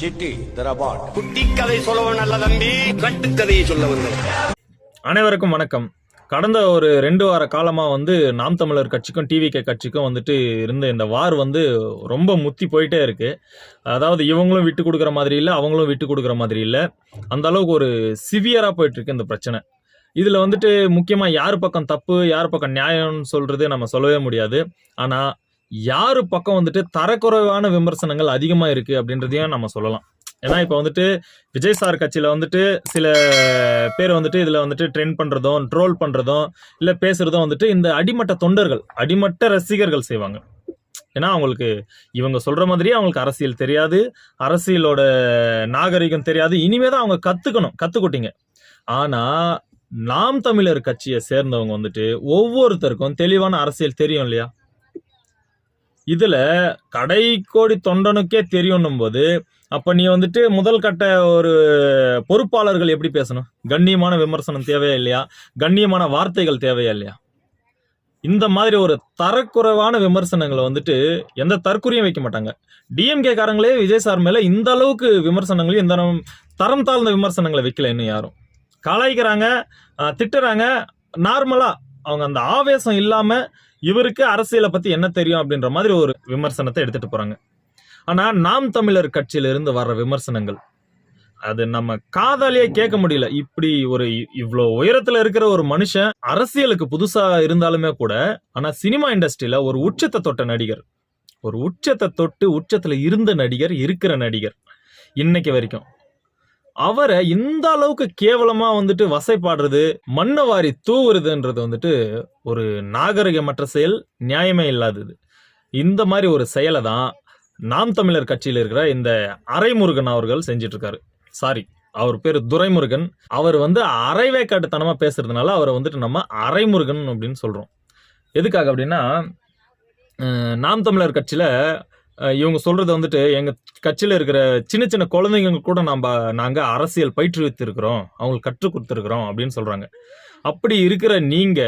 City தரபாட் குட்டி கதை சொல்லவன் அல்ல தம்பி. கட்டுக்கதையை சொல்ல வந்தவன் அனைவருக்கும் வணக்கம். கடந்த ஒரு ரெண்டு வார காலமாக வந்து நாம் தமிழர் கட்சிக்கும் டிவிகே கட்சிக்கும் வந்துட்டு இருந்த இந்த வார் வந்து ரொம்ப முத்தி போயிட்டே இருக்கு. அதாவது இவங்களும் விட்டு கொடுக்குற மாதிரி இல்லை அவங்களும் விட்டு கொடுக்குற மாதிரி இல்லை. அந்த அளவுக்கு ஒரு சிவியராக போயிட்டு இருக்கு இந்த பிரச்சனை. இதில் வந்துட்டு முக்கியமாக யார் பக்கம் தப்பு யார் பக்கம் நியாயம்னு சொல்றது நம்ம சொல்லவே முடியாது. ஆனால் யார் பக்கம் வந்துட்டு தரக்குறைவான விமர்சனங்கள் அதிகமாக இருக்குது அப்படின்றதையும் நம்ம சொல்லலாம். ஏன்னா இப்போ வந்துட்டு விஜய் சார் கட்சியில் வந்துட்டு சில பேர் வந்துட்டு இதில் வந்துட்டு ட்ரெண்ட் பண்ணுறதும் ட்ரோல் பண்ணுறதும் இல்லை பேசுகிறதும் வந்துட்டு இந்த அடிமட்ட தொண்டர்கள் அடிமட்ட ரசிகர்கள் செய்வாங்க. ஏன்னா அவங்களுக்கு இவங்க சொல்கிற மாதிரியே அவங்களுக்கு அரசியல் தெரியாது அரசியலோட நாகரிகம் தெரியாது இனிமே தான் அவங்க கற்றுக்கணும் கற்றுக்கிட்டீங்க ஆனால் நாம் தமிழர் கட்சியை சேர்ந்தவங்க வந்துட்டு ஒவ்வொருத்தருக்கும் தெளிவான அரசியல் தெரியும் இல்லையா? இதுல கடைக்கோடி தொண்டனுக்கே தெரியணும் போது அப்ப நீ வந்துட்டு முதல் கட்ட ஒரு பொறுப்பாளர்கள் எப்படி பேசணும்? கண்ணியமான விமர்சனம் தேவையா இல்லையா? கண்ணியமான வார்த்தைகள் தேவையா இல்லையா? இந்த மாதிரி ஒரு தரக்குறைவான விமர்சனங்களை வந்துட்டு எந்த தற்குறியும் வைக்க மாட்டாங்க. டிஎம்கே காரங்களே விஜய் சார் மேல இந்த அளவுக்கு விமர்சனங்களையும் இந்த தரம் தாழ்ந்த விமர்சனங்களை வைக்கல இன்னும் யாரும். கலாய்க்கிறாங்க திட்டுறாங்க நார்மலா. அவங்க அந்த ஆவேசம் இல்லாம இவருக்கு அரசியலை பத்தி என்ன தெரியும் அப்படின்ற மாதிரி ஒரு விமர்சனத்தை எடுத்துட்டு போறாங்க. ஆனா நாம் தமிழர் கட்சியிலிருந்து வர்ற விமர்சனங்கள் அது நம்ம காதாலேயே கேட்க முடியல. இப்படி ஒரு இவ்வளோ உயரத்துல இருக்கிற ஒரு மனுஷன் அரசியலுக்கு புதுசா இருந்தாலுமே கூட ஆனா சினிமா இண்டஸ்ட்ரியில ஒரு உச்சத்தை தொட்ட நடிகர் ஒரு உச்சத்தை தொட்டு உச்சத்துல இருந்த நடிகர் இருக்கிற நடிகர் இன்னைக்கு வரைக்கும். அவரை இந்த அளவுக்கு கேவலமா வந்துட்டு வசைப்பாடுறது மண்ணை வாரி தூவுறதுன்றது வந்துட்டு ஒரு நாகரிகமற்ற செயல் நியாயமே இல்லாதது. இந்த மாதிரி ஒரு செயலை தான் நாம் தமிழர் கட்சியில் இருக்கிற இந்த அரைமுருகன் அவர்கள் செஞ்சிட்டு இருக்காரு சாரி அவர் பேர் துரைமுருகன். அவர் வந்து அரைவேக்காட்டுத்தனமா பேசுறதுனால அவரை வந்துட்டு நம்ம அரைமுருகன் அப்படின்னு சொல்றோம். எதுக்காக அப்படின்னா நாம் தமிழர் கட்சியில இவங்க சொல்றது வந்துட்டு எங்க கட்சியில இருக்கிற சின்ன சின்ன குழந்தைங்க கூட நம்ம நாங்க அரசியல் பயிற்றுவித்திருக்கிறோம் அவங்களுக்கு கற்றுக் கொடுத்துருக்குறோம் அப்படின்னு சொல்றாங்க. அப்படி இருக்கிற நீங்க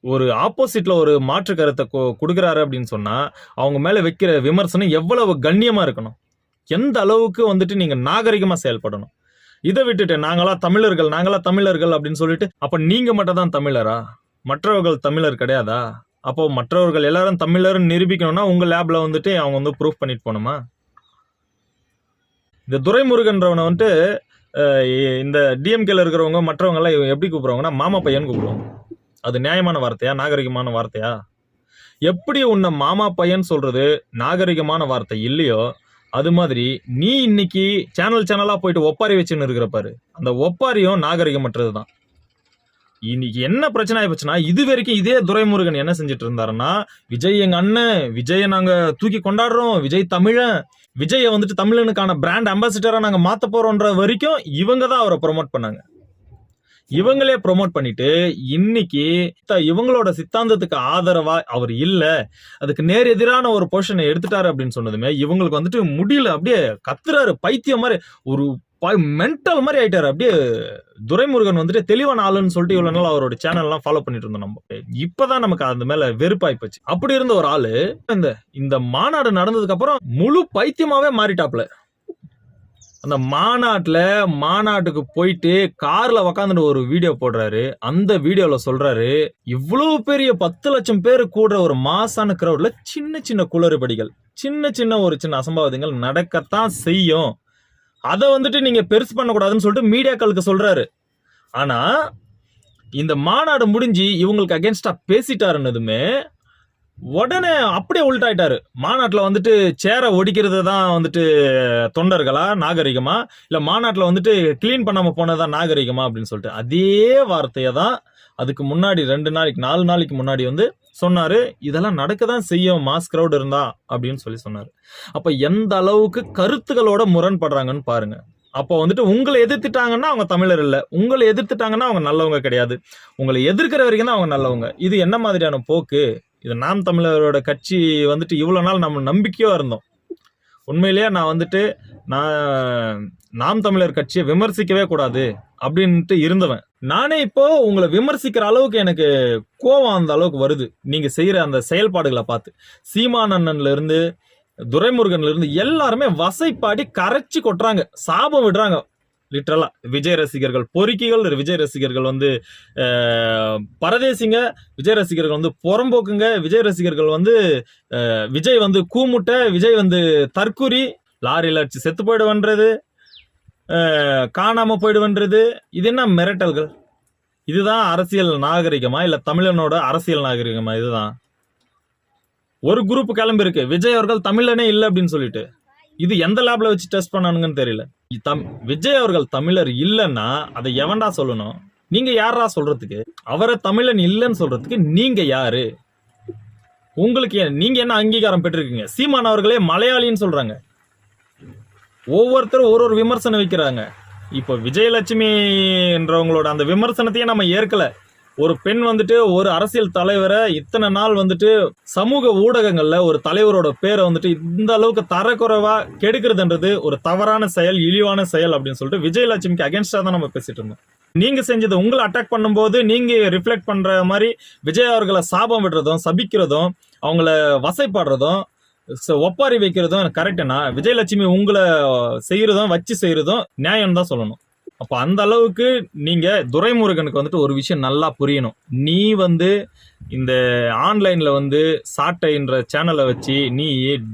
ஒரு ஆப்போசிட்ல ஒரு மாற்று கருத்தை கொ- கொடுக்குறாரு அப்படின்னு சொன்னா அவங்க மேல வைக்கிற விமர்சனம் எவ்வளவு கண்ணியமா இருக்கணும்? எந்த அளவுக்கு வந்துட்டு நீங்க நாகரிகமா செயல்படணும்? இதை விட்டுட்டு நாங்களா தமிழர்கள் நாங்களா தமிழர்கள் அப்படின்னு சொல்லிட்டு அப்ப நீங்க மட்டும் தான் தமிழரா? மற்றவர்கள் தமிழர் கிடையாதா? அப்போ மற்றவர்கள் எல்லாரும் தமிழர் நிரூபிக்கணும்னா உங்க லேப்ல வந்துட்டு அவங்க வந்து ப்ரூஃப் பண்ணிட்டு போகணுமா? இந்த துரைமுருகன்றவனை வந்துட்டு இந்த டிஎம்கேல இருக்கிறவங்க மற்றவங்க எல்லாம் எப்படி கூப்பிடுவாங்கன்னா மாமா பையன் கூப்பிடுவாங்க. அது நியாயமான வார்த்தையா நாகரிகமான வார்த்தையா? எப்படி உன்னை மாமா பையன் சொல்றது நாகரிகமான வார்த்தை இல்லையோ அது மாதிரி நீ இன்னைக்கு சேனல் சேனலா போயிட்டு ஒப்பாரி வச்சுன்னு இருக்கிற பாரு. அந்த ஒப்பாரியும் நாகரிகமற்றது தான். இன்னைக்கு என்ன பிரச்சனை ஆயிப்போச்சுன்னா இது வரைக்கும் இதே துரைமுருகன் என்ன செஞ்சுட்டு இருந்தாருன்னா விஜய் எங்க அண்ணன் விஜயை நாங்க தூக்கி கொண்டாடுறோம் விஜய் தமிழன் விஜயை வந்துட்டு தமிழனுக்கான பிராண்ட் அம்பாசிடரா நாங்க மாத்த போறோன்ற வரைக்கும் இவங்க தான் அவரை ப்ரோமோட் பண்ணாங்க. இவங்களே ப்ரொமோட் பண்ணிட்டு இன்னைக்கு இவங்களோட சித்தாந்தத்துக்கு ஆதரவா அவர் இல்ல அதுக்கு நேர் எதிரான ஒரு போர்ஷனை எடுத்துட்டாரு அப்படின்னு சொன்னதுமே இவங்களுக்கு வந்துட்டு முடியல அப்படியே கத்துறாரு பைத்தியம் மாதிரி. ஒரு மென்டல் மாதிரி ஆயிட்டாரு. அப்படியே துரைமுருகன் வந்துட்டு தெளிவான ஆளுன்னு சொல்லிட்டு இவ்வளவு நாள் அவரோட சேனல் எல்லாம் ஃபாலோ பண்ணிட்டு இருந்தோம் நம்ம. இப்பதான் நமக்கு அந்த மேல வெறுப்பாய் போச்சு. அப்படி இருந்த ஒரு ஆளு இந்த இந்த மாநாடு நடந்ததுக்கு அப்புறம் முழு பைத்தியமாவே மாறிட்டாப்ல அந்த மாநாட்டுல மாநாட்டுக்கு போயிட்டு கார்ல உக்காந்துட்டு ஒரு வீடியோ போடுறாரு. அந்த வீடியோல சொல்றாரு இவ்வளவு பெரிய பத்து லட்சம் பேர் கூடுற ஒரு மாசான கிரௌட்ல சின்ன சின்ன குளறுபடிகள் சின்ன சின்ன ஒரு சின்ன அசம்பாவிதங்கள் நடக்கத்தான் செய்யும். அதை வந்துட்டு நீங்க பெருசு பண்ணக்கூடாதுன்னு சொல்லிட்டு மீடியாக்களுக்கு சொல்றாரு. ஆனா இந்த மாநாடு முடிஞ்சு இவங்களுக்கு அகேன்ஸ்டா பேசிட்டாருன்னதுமே உடனே அப்படியே உள்டாயிட்டாரு. மாநாட்டில் வந்துட்டு சேரை ஒடிக்கிறது தான் வந்துட்டு தொண்டர்களா நாகரிகமா? இல்லை மாநாட்டில் வந்துட்டு க்ளீன் பண்ணாமல் போனதா நாகரிகமா? அப்படின்னு சொல்லிட்டு அதே வார்த்தையை தான் அதுக்கு முன்னாடி ரெண்டு நாளைக்கு நாலு நாளைக்கு முன்னாடி வந்து சொன்னாரு இதெல்லாம் நடக்க தான் செய்யும் மாஸ் கிரௌட் இருந்தா அப்படின்னு சொல்லி சொன்னாரு. அப்ப எந்த அளவுக்கு கருத்துக்களோட முரண்படுறாங்கன்னு பாருங்க. அப்போ வந்துட்டு உங்களை எதிர்த்துட்டாங்கன்னா அவங்க தமிழர் இல்லை உங்களை எதிர்த்துட்டாங்கன்னா அவங்க நல்லவங்க கிடையாது உங்களை எதிர்க்கிற வரைக்கும் தான் அவங்க நல்லவங்க. இது என்ன மாதிரியான போக்கு? இது நாம் தமிழரோட கட்சி வந்துட்டு இவ்வளோ நாள் நம்ம நம்பிக்கையாக இருந்தோம். உண்மையிலேயே நான் வந்துட்டு நான் நாம் தமிழர் கட்சியை விமர்சிக்கவே கூடாது அப்படின்ட்டு இருந்தவன். நானே இப்போ உங்களை விமர்சிக்கிற அளவுக்கு எனக்கு கோவம் அந்த அளவுக்கு வருது. நீங்க செய்யற அந்த செயல்பாடுகளை பார்த்து. சீமானண்ணன்ல இருந்து துரைமுருகன்ல இருந்து எல்லாருமே வசைப்பாடி கரைச்சி கொட்டுறாங்க. சாபம் விடுறாங்க. லிட்ரலா விஜய் ரசிகர்கள் பொறுக்கிகள் விஜய் ரசிகர்கள் வந்து பரதேசிங்க விஜய் ரசிகர்கள் வந்து புறம்போக்குங்க விஜய் ரசிகர்கள் வந்து விஜய் வந்து கூமுட்டை விஜய் வந்து தற்குறி லாரியில் அடிச்சு செத்து போயிடுவன்றது காணாமல் போயிடுவன்றது இது என்ன மிரட்டல்கள்? இதுதான் அரசியல் நாகரிகமா இல்லை தமிழனோட அரசியல் நாகரிகமா? இதுதான். ஒரு குரூப் கிளம்பிருக்கு விஜய் அவர்கள் தமிழனே இல்லை அப்படின்னு சொல்லிட்டு. இது எந்த லேப்ல வச்சு டெஸ்ட் பண்ணானுங்கன்னு தெரியல. தம் விஜய் அவர்கள் தமிழர் இல்லைன்னா அதை எவன்டா சொல்லணும்? நீங்க யாரா சொல்றதுக்கு? அவரை தமிழன் இல்லைன்னு சொல்றதுக்கு நீங்க யாரு? உங்களுக்கு ஏன்- நீங்க என்ன அங்கீகாரம் பெற்றிருக்கீங்க? சீமான் அவர்களே மலையாளின்னு சொல்றாங்க. ஒவ்வொருத்தரும் ஒரு ஒரு விமர்சனம் வைக்கிறாங்க. இப்போ விஜயலட்சுமின்றவங்களோட அந்த விமர்சனத்தையே நம்ம ஏற்கலை. ஒரு பெண் வந்துட்டு ஒரு அரசியல் தலைவரை இத்தனை நாள் வந்துட்டு சமூக ஊடகங்களில் ஒரு தலைவரோட பேரை வந்துட்டு இந்த அளவுக்கு தரக்குறைவா கெடுக்கிறதுன்றது ஒரு தவறான செயல் இழிவான செயல் அப்படின்னு சொல்லிட்டு விஜயலட்சுமிக்கு அகேன்ஸ்டா தான் நம்ம பேசிட்டு இருந்தோம். நீங்க செஞ்சது உங்களை அட்டாக் பண்ணும்போது நீங்க ரிஃப்ளெக்ட் பண்ற மாதிரி விஜய் அவர்களை சாபம் விடுறதும் சபிக்கிறதும் அவங்கள வசைப்படுறதும் ச- ஒப்பாரி வைக்கிறதும் கரெக்டுனா விஜயலட்சுமி உங்களை செய்யறதும் வச்சு செய்யறதும் நியாயம் தான் சொல்லணும். அப்ப அந்த அளவுக்கு நீங்க துரைமுருகனுக்கு வந்துட்டு ஒரு விஷயம் நல்லா புரியணும். நீ வந்து இந்த ஆன்லைன்ல வந்து சாட்டைன்ற சேனலை வச்சு நீ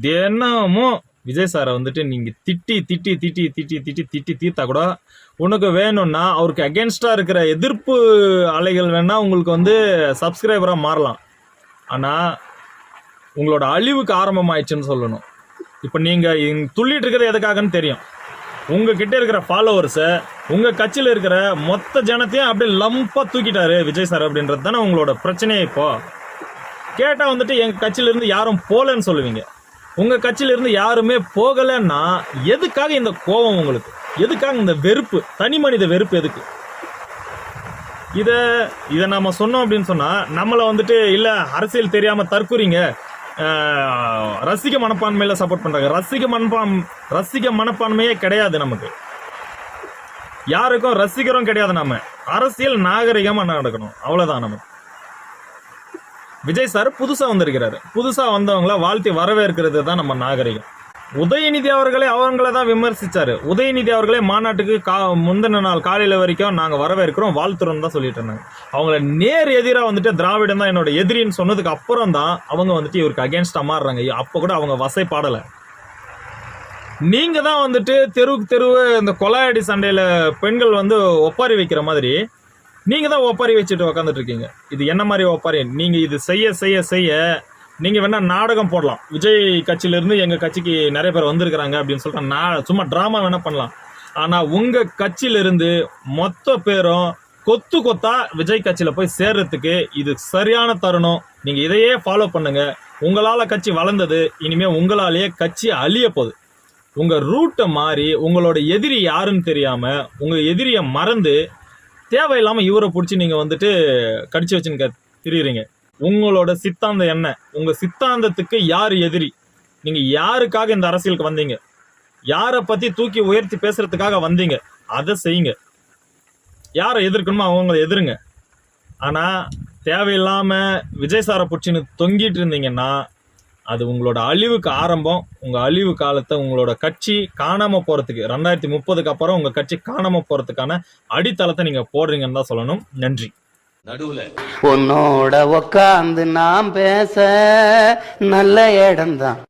தினமும் விஜய் சாரை வந்துட்டு நீங்க திட்டி திட்டி திட்டி திட்டி திட்டி திட்டி தீர்த்தா கூட உனக்கு வேணும்னா அவருக்கு அகேன்ஸ்டா இருக்கிற எதிர்ப்பு அலைகள் வேணா உங்களுக்கு வந்து சப்ஸ்கிரைபரா மாறலாம். ஆனா உங்களோட அழிவுக்கு ஆரம்பமாயிடுச்சுன்னு சொல்லணும். இப்போ நீங்க துள்ளிட்டு இருக்கிறது எதுக்காகன்னு தெரியும். உங்ககிட்ட இருக்கிற ஃபாலோவர்ஸை உங்க கட்சியில் இருக்கிற மொத்த ஜனத்தையும் அப்படியே லம்பா தூக்கிட்டாரு விஜய் சார் அப்படின்றது தானே உங்களோட பிரச்சனையே இப்போ. கேட்டா வந்துட்டு எங்க கட்சியிலிருந்து யாரும் போகலன்னு சொல்லுவீங்க. உங்க கட்சியில இருந்து யாருமே போகலைன்னா எதுக்காக இந்த கோபம் உங்களுக்கு? எதுக்காக இந்த வெறுப்பு? தனி மனித வெறுப்பு எதுக்கு? இதை இதை நம்ம சொன்னோம் அப்படின்னு சொன்னால் நம்மளை வந்துட்டு இல்லை அரசியல் தெரியாமல் தற்குறீங்க. ரசிக மனப்பான்மையில் சப்போர்ட் பண்ணுறாங்க ரசிக மனப்பான் ரசிக மனப்பான்மையே கிடையாது நமக்கு. யாருக்கும் ரசிகரும் கிடையாது நாம. அரசியல் நாகரிகமாக நடக்கணும். அவ்வளோதான் நம்ம விஜய் சார் புதுசாக வந்திருக்கிறாரு. புதுசாக வந்தவங்கள வாழ்த்தி வரவேற்கிறது தான் நம்ம நாகரிகம். உதயநிதி அவர்களே அவங்கள தான் விமர்சிச்சாரு. உதயநிதி அவர்களே மாநாட்டுக்கு கா முந்தின நாள் காலையில் வரைக்கும் நாங்கள் வரவேற்கிறோம். வாழ்த்துறோம் தான் சொல்லிட்டு இருந்தாங்க. அவங்கள நேர் எதிராக வந்துட்டு திராவிடம் தான் என்னோட எதிரின்னு சொன்னதுக்கு அப்புறம் தான் அவங்க வந்துட்டு இவருக்கு அகேன்ஸ்டாக மாறுறாங்க. அப்போ கூட அவங்க வசை பாடலை. நீங்கள் தான் வந்துட்டு தெருவுக்கு தெருவு இந்த கொலாயடி சண்டையில் பெண்கள் வந்து ஒப்பாரி வைக்கிற மாதிரி நீங்கள் தான் ஒப்பாரி வச்சுட்டு உக்காந்துட்டு இருக்கீங்க. இது என்ன மாதிரி ஒப்பாரி? நீங்கள் இது செய்ய செய்ய செய்ய நீங்கள் வேணால் நாடகம் போடலாம். விஜய் கட்சியிலேருந்து எங்கள் கட்சிக்கு நிறைய பேர் வந்திருக்கிறாங்க அப்படின்னு சொல்லிட்டு நான் சும்மா ட்ராமா வேணா பண்ணலாம். ஆனால் உங்கள் கட்சியிலிருந்து மொத்த பேரும் கொத்து கொத்தா விஜய் கட்சியில் போய் சேர்றதுக்கு இது சரியான தருணம். நீங்கள் இதையே ஃபாலோ பண்ணுங்கள் உங்களால் கட்சி வளர்ந்தது இனிமேல் உங்களாலேயே கட்சி அழிய போகுது. உங்கள் ரூட்டை மாறி உங்களோட எதிரி யாருன்னு தெரியாமல் உங்கள் எதிரியை மறந்து தேவையில்லாமல் இவரை பிடிச்சி நீங்கள் வந்துட்டு கடிச்சு வச்சுன்னு திரியுறீங்க. உங்களோட சித்தாந்தம் என்ன? உங்க சித்தாந்தத்துக்கு யார் எதிரி? நீங்க யாருக்காக இந்த அரசியலுக்கு வந்தீங்க? யாரை பத்தி தூக்கி உயர்த்தி பேசுறதுக்காக வந்தீங்க? அதை செய்யுங்க. யாரை எதிர்க்கணுமோ அவங்கள எதிருங்க. ஆனா தேவையில்லாம விஜய் சாரை பிடிச்சின்னு தொங்கிட்டு இருந்தீங்கன்னா அது உங்களோட அழிவுக்கு ஆரம்பம். உங்க அழிவு காலத்தை உங்களோட கட்சி காணாம போறதுக்கு ரெண்டாயிரத்தி முப்பதுக்கு அப்புறம் உங்க கட்சி காணாம போறதுக்கான அடித்தளத்தை நீங்க போடுறீங்கன்னு தான் சொல்லணும். நன்றி. நடுவுல. உன்னோட உக்காந்து நாம் பேச நல்ல இடம்தான்